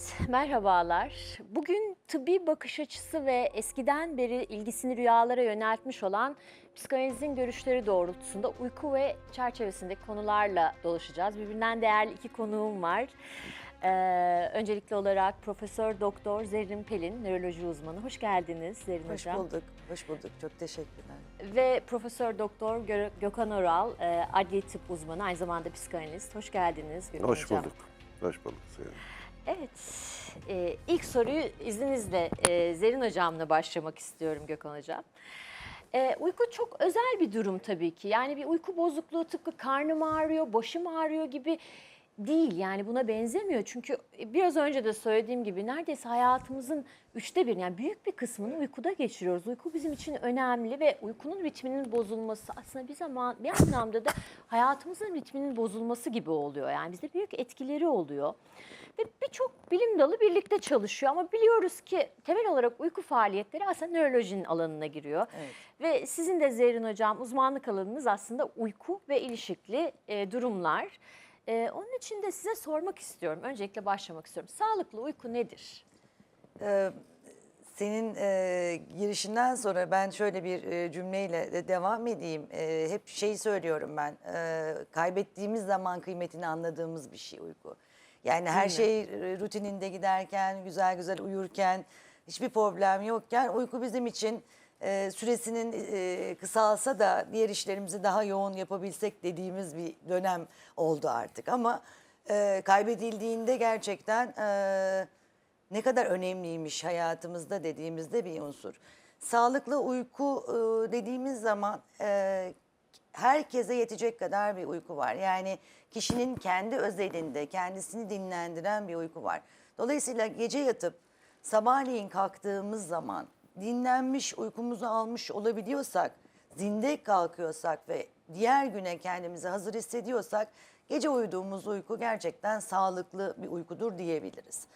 Evet, merhabalar. Bugün tıbbi bakış açısı ve eskiden beri ilgisini rüyalara yöneltmiş olan psikanalizin görüşleri doğrultusunda uyku ve çerçevesindeki konularla dolaşacağız. Birbirinden değerli iki konuğum var. Ee, öncelikli olarak Profesör Doktor Zerrin Pelin, nöroloji uzmanı. Hoş geldiniz Zerrin Hoş Hocam. bulduk, hoş bulduk. Çok teşekkürler. Ve Profesör Doktor Gö- Gökhan Oral, e, adli tıp uzmanı, aynı zamanda psikanalist. Hoş geldiniz Gökhan Hoş Hocam. bulduk. Hoş bulduk Sayın. Evet, e, ilk soruyu izninizle e, Zerin Hocam'la başlamak istiyorum Gökhan Hocam. E, uyku çok özel bir durum tabii ki. Yani bir uyku bozukluğu tıpkı karnım ağrıyor, başım ağrıyor gibi değil. Yani buna benzemiyor. Çünkü biraz önce de söylediğim gibi neredeyse hayatımızın üçte bir yani büyük bir kısmını uykuda geçiriyoruz. Uyku bizim için önemli ve uykunun ritminin bozulması aslında bir zaman bir anlamda da hayatımızın ritminin bozulması gibi oluyor. Yani bizde büyük etkileri oluyor. Ve birçok bilim dalı birlikte çalışıyor ama biliyoruz ki temel olarak uyku faaliyetleri aslında nörolojinin alanına giriyor. Evet. Ve sizin de Zerrin Hocam uzmanlık alanınız aslında uyku ve ilişikli e, durumlar. E, onun için de size sormak istiyorum. Öncelikle başlamak istiyorum. Sağlıklı uyku nedir? Ee, senin e, girişinden sonra ben şöyle bir e, cümleyle de devam edeyim. E, hep şey söylüyorum ben. e, kaybettiğimiz zaman kıymetini anladığımız bir şey uyku. Yani her şey e, rutininde giderken, güzel güzel uyurken, hiçbir problem yokken uyku bizim için e, süresinin e, kısalsa da diğer işlerimizi daha yoğun yapabilsek dediğimiz bir dönem oldu artık. Ama e, kaybedildiğinde gerçekten e, ne kadar önemliymiş hayatımızda dediğimizde bir unsur. Sağlıklı uyku e, dediğimiz zaman e, herkese yetecek kadar bir uyku var. Yani kişinin kendi özelinde kendisini dinlendiren bir uyku var. Dolayısıyla gece yatıp sabahleyin kalktığımız zaman dinlenmiş uykumuzu almış olabiliyorsak, zinde kalkıyorsak ve diğer güne kendimizi hazır hissediyorsak gece uyuduğumuz uyku gerçekten sağlıklı bir uykudur diyebiliriz.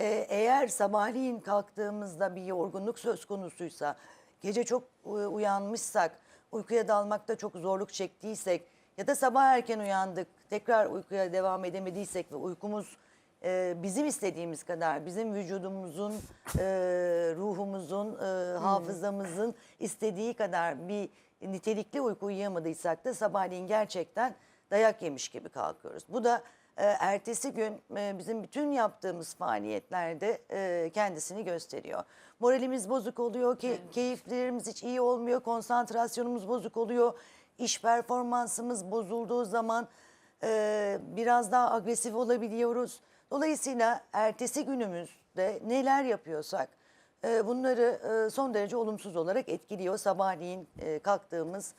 Ee, eğer sabahleyin kalktığımızda bir yorgunluk söz konusuysa, gece çok e, uyanmışsak, uykuya dalmakta çok zorluk çektiysek ya da sabah erken uyandık, tekrar uykuya devam edemediysek ve uykumuz e, bizim istediğimiz kadar, bizim vücudumuzun, e, ruhumuzun, e, hafızamızın istediği kadar bir nitelikli uyku uyuyamadıysak da sabahleyin gerçekten dayak yemiş gibi kalkıyoruz. Bu da e, ertesi gün e, bizim bütün yaptığımız faaliyetlerde e, kendisini gösteriyor. Moralimiz bozuk oluyor ki keyiflerimiz hiç iyi olmuyor, konsantrasyonumuz bozuk oluyor. İş performansımız bozulduğu zaman e, biraz daha agresif olabiliyoruz. Dolayısıyla ertesi günümüzde neler yapıyorsak e, bunları e, son derece olumsuz olarak etkiliyor. Sabahleyin e, kalktığımız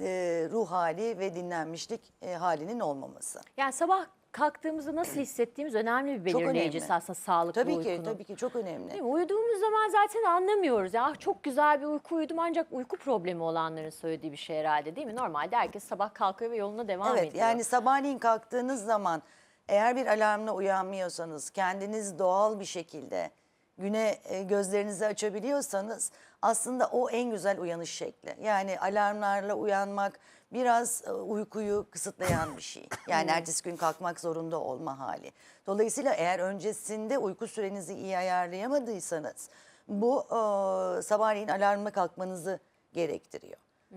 e, ruh hali ve dinlenmişlik e, halinin olmaması. Yani sabah kalktığımızda nasıl hissettiğimiz önemli bir Çok belirleyicisi önemli. aslında sağlıklı Tabii uykunun. ki, tabii ki çok önemli. Değil mi? Uyuduğumuz zaman zaten anlamıyoruz. Ya ah, çok güzel bir uyku uyudum ancak uyku problemi olanların söylediği bir şey herhalde değil mi? Normalde herkes sabah kalkıyor ve yoluna devam Evet ediyor. yani sabahleyin kalktığınız zaman eğer bir alarmla uyanmıyorsanız kendiniz doğal bir şekilde güne e, gözlerinizi açabiliyorsanız aslında o en güzel uyanış şekli. Yani alarmlarla uyanmak biraz e, uykuyu kısıtlayan bir şey. Yani ertesi gün kalkmak zorunda olma hali. Dolayısıyla eğer öncesinde uyku sürenizi iyi ayarlayamadıysanız bu e, sabahleyin alarmla kalkmanızı gerektiriyor.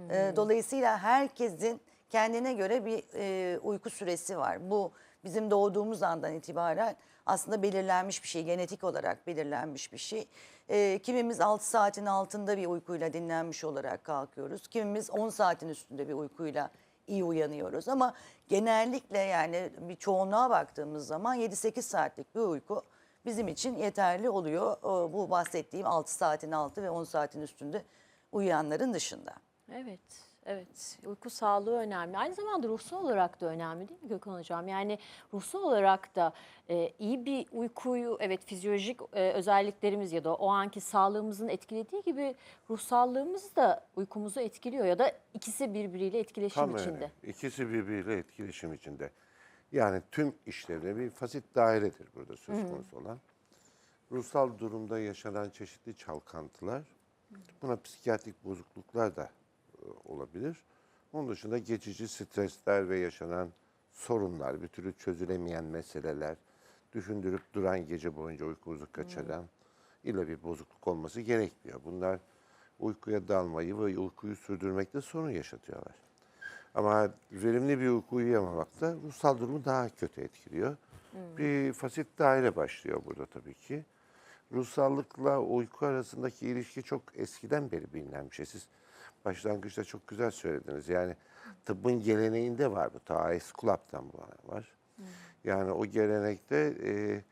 E, dolayısıyla herkesin kendine göre bir e, uyku süresi var. Bu bizim doğduğumuz andan itibaren aslında belirlenmiş bir şey, genetik olarak belirlenmiş bir şey. E, kimimiz 6 saatin altında bir uykuyla dinlenmiş olarak kalkıyoruz. Kimimiz 10 saatin üstünde bir uykuyla iyi uyanıyoruz. Ama genellikle yani bir çoğunluğa baktığımız zaman 7-8 saatlik bir uyku bizim için yeterli oluyor. O, Bu bahsettiğim 6 saatin altı ve 10 saatin üstünde uyuyanların dışında. Evet, evet. Uyku sağlığı önemli. Aynı zamanda ruhsal olarak da önemli değil mi Gökhan Hocam? Yani ruhsal olarak da e, iyi bir uykuyu, evet fizyolojik e, özelliklerimiz ya da o anki sağlığımızın etkilediği gibi ruhsallığımız da uykumuzu etkiliyor ya da ikisi birbiriyle etkileşim Tam içinde. öyle. İkisi birbiriyle etkileşim içinde. Yani tüm işlevde bir fasit dairedir burada söz konusu olan. Ruhsal durumda yaşanan çeşitli çalkantılar, buna psikiyatrik bozukluklar da olabilir. Onun dışında geçici stresler ve yaşanan sorunlar, bir türlü çözülemeyen meseleler, düşündürüp duran gece boyunca uykumuzu kaçıran illa bir bozukluk olması gerekmiyor. Bunlar uykuya dalmayı ve uykuyu sürdürmekte sorun yaşatıyorlar. Ama verimli bir uyku uyuyamamak da ruhsal durumu daha kötü etkiliyor. Bir fasit daire başlıyor burada tabii ki. Ruhsallıkla uyku arasındaki ilişki çok eskiden beri bilinen bir şey. Siz başlangıçta çok güzel söylediniz. Yani tıbbın geleneğinde var bu. Ta Eskulap'tan bu var. Yani o gelenekte e,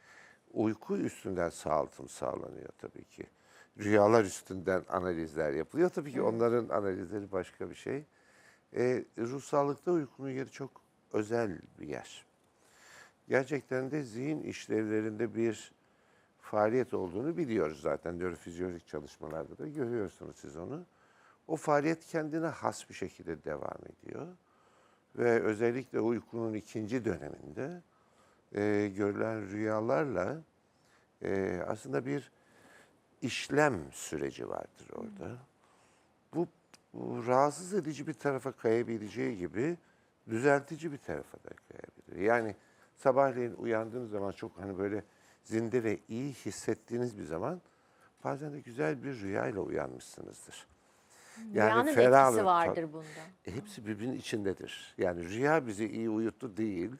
uyku üstünden sağaltım sağlanıyor tabii ki. Rüyalar üstünden analizler yapılıyor. Tabii ki onların analizleri başka bir şey. E, ruhsallıkta uykunun yeri çok özel bir yer. Gerçekten de zihin işlevlerinde bir faaliyet olduğunu biliyoruz zaten. Nörofizyolojik çalışmalarda da görüyorsunuz siz onu. O faaliyet kendine has bir şekilde devam ediyor. Ve özellikle uykunun ikinci döneminde e, görülen rüyalarla e, aslında bir işlem süreci vardır orada. Bu, bu rahatsız edici bir tarafa kayabileceği gibi düzeltici bir tarafa da kayabilir. Yani sabahleyin uyandığınız zaman çok hani böyle zinde ve iyi hissettiğiniz bir zaman bazen de güzel bir rüyayla uyanmışsınızdır. Rüyanın ferah etkisi ve- vardır bunda. e, hepsi birbirinin içindedir. Yani rüya bizi iyi uyuttu değil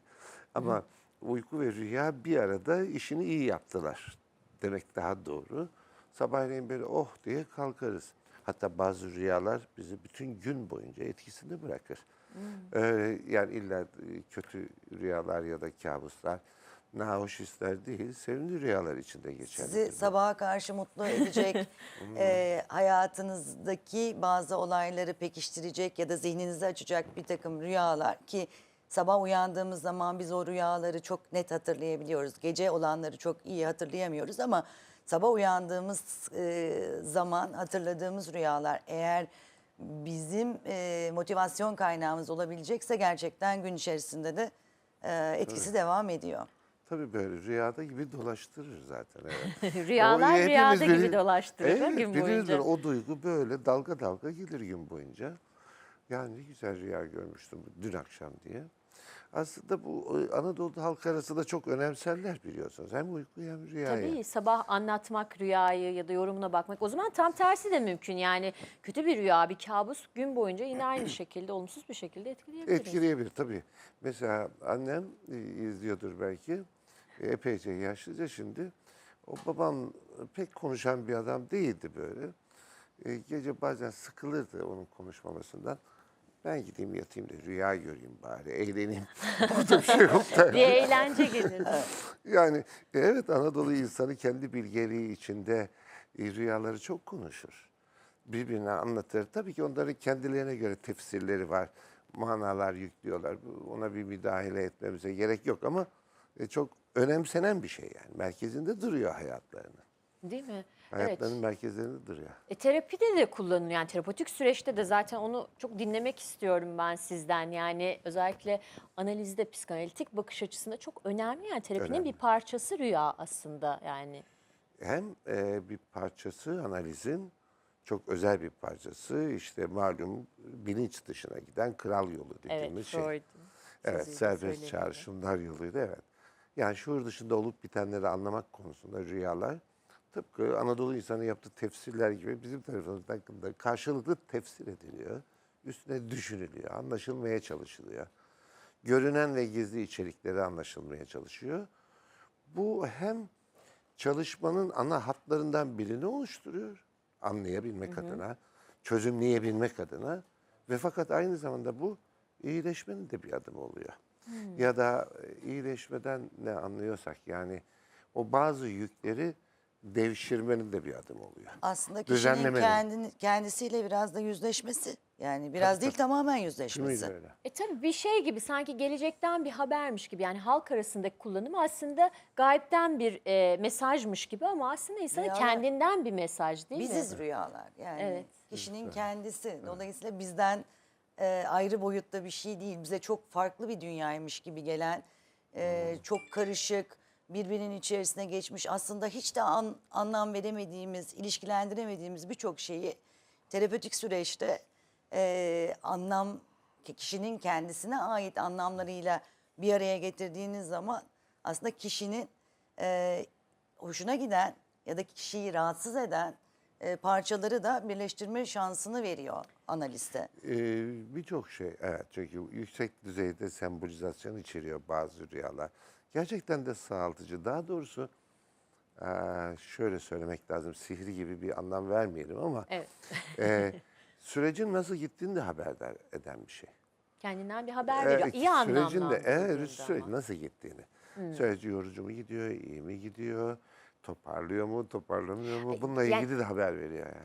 ama uyku ve rüya bir arada işini iyi yaptılar demek daha doğru. Sabahleyin böyle oh diye kalkarız. Hatta bazı rüyalar bizi bütün gün boyunca etkisinde bırakır. Ee, yani illa e, kötü rüyalar ya da kabuslar, nahoş hisler değil, sevimli rüyalar içinde geçerlidir. Sizi sabaha karşı mutlu edecek, e, hayatınızdaki bazı olayları pekiştirecek ya da zihninizi açacak bir takım rüyalar ki sabah uyandığımız zaman biz o rüyaları çok net hatırlayabiliyoruz. Gece olanları çok iyi hatırlayamıyoruz ama sabah uyandığımız e, zaman hatırladığımız rüyalar eğer bizim e, motivasyon kaynağımız olabilecekse gerçekten gün içerisinde de e, etkisi devam ediyor. Tabii böyle rüyada gibi dolaştırır zaten. Evet. Rüyalar O rüyada gibi bili- dolaştırır evet, gün boyunca. böyle. O duygu böyle dalga dalga gelir gün boyunca. Yani ne güzel rüya görmüştüm dün akşam diye. Aslında bu e, Anadolu'da halk arasında çok önemserler biliyorsunuz. Hem uykuyu hem rüyayı. Tabii sabah anlatmak rüyayı ya da yorumuna bakmak. O zaman tam tersi de mümkün. Yani kötü bir rüya, bir kabus gün boyunca yine aynı şekilde olumsuz bir şekilde etkileyebilir. Etkileyebilir tabii. Mesela annem e, izliyordur belki. Epeyce yaşlıca şimdi. O babam pek konuşan bir adam değildi böyle. E, gece bazen sıkılırdı onun konuşmamasından. Ben gideyim yatayım da rüya göreyim bari, eğleneyim. Burada bir şey yok derdi. Bir eğlence gelir. Yani evet Anadolu insanı kendi bilgeliği içinde e, rüyaları çok konuşur. Birbirine anlatır. Tabii ki onların kendilerine göre tefsirleri var. Manalar yüklüyorlar. Ona bir müdahale etmemize gerek yok ama e, çok önemsenen bir şey yani. Merkezinde duruyor hayatlarının. Değil mi? Hayatlarının Evet. merkezlerinde duruyor. E, terapide de kullanılıyor. Yani terapötik süreçte de zaten onu çok dinlemek istiyorum ben sizden. Yani özellikle analizde psikanalitik bakış açısında çok önemli. Yani terapinin Önemli. bir parçası rüya aslında yani. Hem e, bir parçası analizin çok özel bir parçası işte malum bilinç dışına giden kral yolu dediğimiz Evet, şey. Freud'un Evet, serbest çağrışımlar yoluydu evet. Yani şuur dışında olup bitenleri anlamak konusunda rüyalar tıpkı Anadolu insanı yaptığı tefsirler gibi bizim tarafımızdan da karşılıklı tefsir ediliyor. Üstüne düşünülüyor, anlaşılmaya çalışılıyor. Görünen ve gizli içerikleri anlaşılmaya çalışıyor. Bu hem çalışmanın ana hatlarından birini oluşturuyor. Anlayabilmek adına, çözümleyebilmek adına ve fakat aynı zamanda bu iyileşmenin de bir adımı oluyor. Ya da e, iyileşmeden ne anlıyorsak yani o bazı yükleri devşirmenin de bir adım oluyor. Aslında kişinin kendini, kendisiyle biraz da yüzleşmesi. Yani biraz değil tamamen yüzleşmesi. Öyle. E tabii bir şey gibi sanki gelecekten bir habermiş gibi yani halk arasındaki kullanımı aslında gayipten bir e, mesajmış gibi ama aslında insanın Rüyalar- kendinden bir mesaj değil mi? Biziz rüyalar. Yani Evet. kişinin kendisi. Dolayısıyla bizden e, ayrı boyutta bir şey değil. Bize çok farklı bir dünyaymış gibi gelen, e, çok karışık, birbirinin içerisine geçmiş. Aslında hiç de an- anlam veremediğimiz, ilişkilendiremediğimiz birçok şeyi terapötik süreçte e, anlam kişinin kendisine ait anlamlarıyla bir araya getirdiğiniz zaman aslında kişinin e, hoşuna giden ya da kişiyi rahatsız eden e, parçaları da birleştirme şansını veriyor analiste. Ee, Birçok şey evet çünkü yüksek düzeyde sembolizasyon içeriyor bazı rüyalar. Gerçekten de sağaltıcı. Daha doğrusu eee, şöyle söylemek lazım sihri gibi bir anlam vermeyelim ama Evet. eee, sürecin nasıl gittiğini de haberdar eden bir şey. Kendinden bir haber veriyor. İyi anlamda. Sürecin de evet, süreç nasıl gittiğini. Süreç yorucu mu gidiyor, iyi mi gidiyor, toparlıyor mu, toparlamıyor mu? Bununla yani- ilgili de haber veriyor yani.